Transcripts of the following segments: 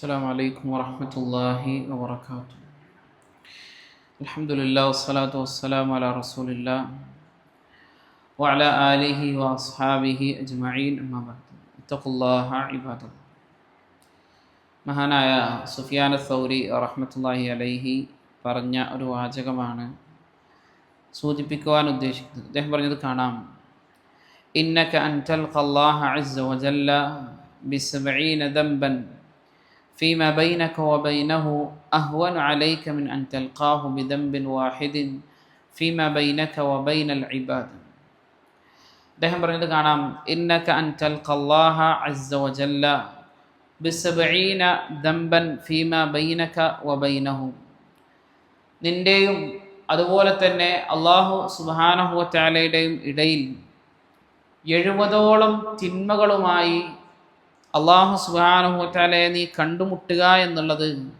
السلام عليكم ورحمة الله وبركاته الحمد لله والصلاة والسلام على رسول الله وعلى آله وأصحابه أجمعين أما بعد اتقوا الله عباد الله മഹാനായ സുഫിയാന സൗരി റഹ്മത്തുല്ലാഹി അലൈഹി പറഞ്ഞ ഒരു വാചകമാണ് സൂചിപ്പിക്കുവാൻ ഉദ്ദേശിക്കുന്നത് അദ്ദേഹം പറഞ്ഞത് കാണാം ഇന്നക അൻതൽ ഖല്ലാഹ അസ്സ വജല്ല ബിസബഈന ദംബൻ فيما بينك وبينه أهون عليك من أن تلقاه بذنب واحد فيما بينك وبين العباد അദ്ദേഹം പറഞ്ഞത് കാണാം ഇന്നക അൻ തൽഖല്ലാഹ അസ്സ വജല്ല ബിസബഈന ദംബൻ ഫീമ ബൈനക വബൈനഹു നിന്റെയും അതുപോലെ തന്നെ അള്ളാഹു സുബ്ഹാനഹു വതആലയുടെയും ഇടയിൽ എഴുപതോളം തിന്മകളുമായി അള്ളാഹു സുബ്ഹാനഹു വതആലയെ നീ കണ്ടുമുട്ടുക എന്നുള്ളത്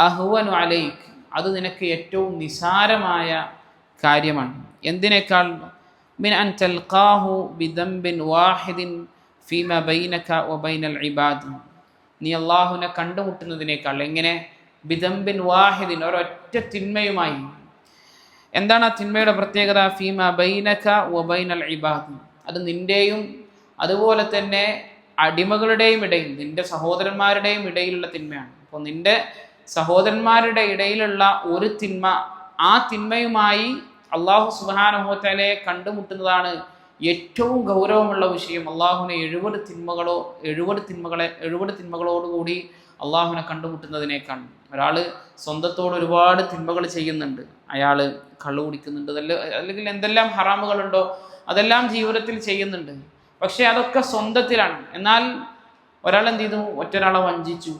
അഹ്വനു അലൈക്ക് അത് നിനക്ക് ഏറ്റവും നിസാരമായ കാര്യമാണ്. എന്തിനേക്കാൾ? മിൻ അൻ തൽഖാഹു ബിദംബിൻ വാഹിദിൻ ഫീമ ബൈനക ഒബൈനൽ ഇബാദ്. നീ അള്ളാഹുവിനെ കണ്ടുമുട്ടുന്നതിനേക്കാൾ എങ്ങനെ? ബിദംബിൻ വാഹിദിൻ ഒരൊറ്റ തിന്മയുമായി. എന്താണ് ആ തിന്മയുടെ പ്രത്യേകത? ഫീമ ബൈനക ഒബൈനൽ ഇബാദ്. അത് നിന്റെയും അതുപോലെ തന്നെ അടിമകളുടെയും ഇടയിൽ നിന്റെ സഹോദരന്മാരുടെയും ഇടയിലുള്ള തിന്മയാണ്. അപ്പോൾ നിന്റെ സഹോദരന്മാരുടെ ഇടയിലുള്ള ഒരു തിന്മ ആ തിന്മയുമായി അള്ളാഹു സുബാനുഹോത്തലയെ കണ്ടുമുട്ടുന്നതാണ് ഏറ്റവും ഗൗരവമുള്ള വിഷയം. അള്ളാഹുവിനെ എഴുപത് തിന്മകളോ എഴുപത് തിന്മകളെ എഴുപത് തിന്മകളോടുകൂടി അള്ളാഹുവിനെ കണ്ടുമുട്ടുന്നതിനേക്കാൾ. ഒരാൾ സ്വന്തത്തോട് ഒരുപാട് തിന്മകൾ ചെയ്യുന്നുണ്ട്. അയാൾ കള്ളു കുടിക്കുന്നുണ്ട് അല്ലെങ്കിൽ എന്തെല്ലാം ഹറാമുകളുണ്ടോ അതെല്ലാം ജീവിതത്തിൽ ചെയ്യുന്നുണ്ട്. പക്ഷേ അതൊക്കെ സ്വന്തത്തിലാണ്. എന്നാൽ ഒരാൾ എന്ത് ചെയ്തു? ഒറ്റൊരാളെ വഞ്ചിച്ചു.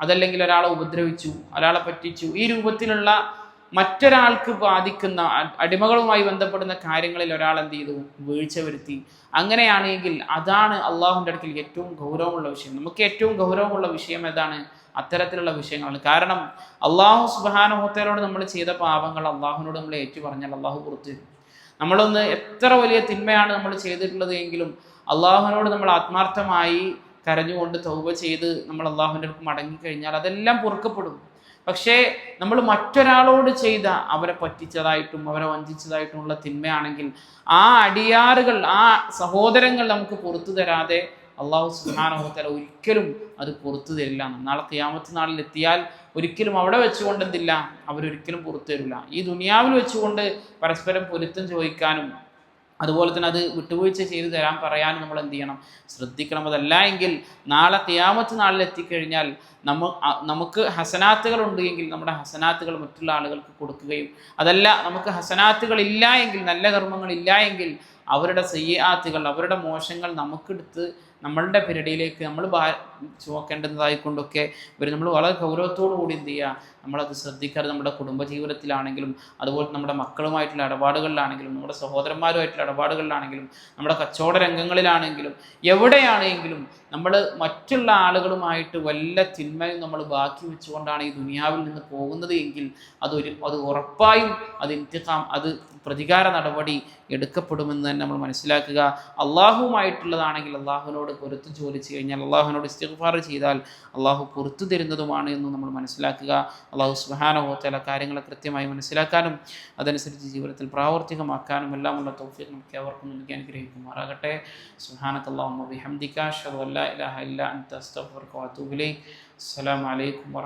അതല്ലെങ്കിൽ ഒരാളെ ഉപദ്രവിച്ചു. ഒരാളെ പറ്റിച്ചു. ഈ രൂപത്തിലുള്ള മറ്റൊരാൾക്ക് ബാധിക്കുന്ന അടിമകളുമായി ബന്ധപ്പെടുന്ന കാര്യങ്ങളിൽ ഒരാൾ എന്ത് ചെയ്തു? വീഴ്ച വരുത്തി. അങ്ങനെയാണെങ്കിൽ അതാണ് അള്ളാഹുവിന്റെ അടുക്കൽ ഏറ്റവും ഗൗരവമുള്ള വിഷയം. നമുക്ക് ഏറ്റവും ഗൗരവമുള്ള വിഷയം ഏതാണ്? അത്തരത്തിലുള്ള വിഷയങ്ങളാണ്. കാരണം അള്ളാഹു സുബാനുഹോത്തരോട് നമ്മൾ ചെയ്ത പാപങ്ങൾ അള്ളാഹുവിനോട് നമ്മൾ ഏറ്റു പറഞ്ഞാൽ അള്ളാഹു പുറത്തു തരും നമ്മളൊന്ന് എത്ര വലിയ തിന്മയാണ് നമ്മൾ ചെയ്തിട്ടുള്ളത് എങ്കിലും അള്ളാഹുവിനോട് നമ്മൾ ആത്മാർത്ഥമായി കരഞ്ഞുകൊണ്ട് തൗബ ചെയ്ത് നമ്മൾ അള്ളാഹുവിന്റെ അടുത്ത് മടങ്ങിക്കഴിഞ്ഞാൽ അതെല്ലാം പൊറുക്കപ്പെടും. പക്ഷേ നമ്മൾ മറ്റൊരാളോട് ചെയ്ത അവരെ പറ്റിച്ചതായിട്ടും അവരെ വഞ്ചിച്ചതായിട്ടുമുള്ള തിന്മയാണെങ്കിൽ ആ അടിയാറുകൾ ആ സഹോദരങ്ങൾ നമുക്ക് പുറത്തു തരാതെ അള്ളാഹു സുഹാനഹോത്തല ഒരിക്കലും അത് പുറത്തു തരില്ല. നാളെ ക്യാമത്ത് നാളിൽ എത്തിയാൽ ഒരിക്കലും അവിടെ വെച്ചുകൊണ്ട് എന്തില്ല? അവരൊരിക്കലും പുറത്തു തരില്ല. ഈ ദുനിയാവിൽ വെച്ചുകൊണ്ട് പരസ്പരം പൊരുത്തം ചോദിക്കാനും അതുപോലെ തന്നെ അത് വിട്ടുവീഴ്ച ചെയ്തു തരാൻ പറയാനും നമ്മൾ എന്ത് ചെയ്യണം? ശ്രദ്ധിക്കണം. അതല്ല എങ്കിൽ നാളെ തിയാമത്ത് നാളിൽ എത്തിക്കഴിഞ്ഞാൽ നമ്മ നമുക്ക് ഹസനാത്തുകൾ ഉണ്ട് എങ്കിൽ നമ്മുടെ ഹസനാത്തുകൾ മറ്റുള്ള ആളുകൾക്ക് കൊടുക്കുകയും അതല്ല നമുക്ക് ഹസനാത്തുകൾ ഇല്ല എങ്കിൽ നല്ല കർമ്മങ്ങൾ ഇല്ല എങ്കിൽ അവരുടെ സയ്യാത്തുകൾ അവരുടെ മോശങ്ങൾ നമുക്കെടുത്ത് നമ്മളുടെ പരിടിയിലേക്ക് നമ്മൾ ചുമക്കേണ്ടതായിക്കൊണ്ടൊക്കെ ഇവർ നമ്മൾ വളരെ ഗൗരവത്തോടു കൂടി എന്ത് ചെയ്യുക നമ്മളത് ശ്രദ്ധിക്കാറ് നമ്മുടെ കുടുംബജീവിതത്തിലാണെങ്കിലും അതുപോലെ നമ്മുടെ മക്കളുമായിട്ടുള്ള ഇടപാടുകളിലാണെങ്കിലും നമ്മുടെ സഹോദരന്മാരുമായിട്ടുള്ള ഇടപാടുകളിലാണെങ്കിലും നമ്മുടെ കച്ചവട രംഗങ്ങളിലാണെങ്കിലും എവിടെയാണെങ്കിലും നമ്മൾ മറ്റുള്ള ആളുകളുമായിട്ട് വല്ല തിന്മയും നമ്മൾ ബാക്കി വെച്ചുകൊണ്ടാണ് ഈ ദുനിയാവിൽ നിന്ന് പോകുന്നത് എങ്കിൽ അതൊരു അത് ഉറപ്പായും അത് ഇന്ത്യക്കാം അത് പ്രതികാര നടപടി എടുക്കപ്പെടുമെന്ന് തന്നെ നമ്മൾ മനസ്സിലാക്കുക. അള്ളാഹുവുമായിട്ടുള്ളതാണെങ്കിൽ അള്ളാഹുവിനോട് പൊരുത്ത് ചോദിച്ചു കഴിഞ്ഞാൽ അള്ളാഹുവിനോട് ഇസ്തിഗ്ഫാർ ചെയ്താൽ അള്ളാഹു പുറത്തു തരുന്നതുമാണ് എന്ന് നമ്മൾ മനസ്സിലാക്കുക. അള്ളാഹു സുബാനഹോ ചില കാര്യങ്ങളെ കൃത്യമായി മനസ്സിലാക്കാനും അതനുസരിച്ച് ജീവിതത്തിൽ പ്രാവർത്തികമാക്കാനും എല്ലാമുള്ള തൗഫീഖ് നമുക്ക് അവർക്കും നൽകി അനുഗ്രഹിക്കുമാറാകട്ടെ. അള്ളാഹു ബിഹംദിക ഷദു അല്ലാ ഇലാഹ ഇല്ല അസ്സലാമു അലൈക്കും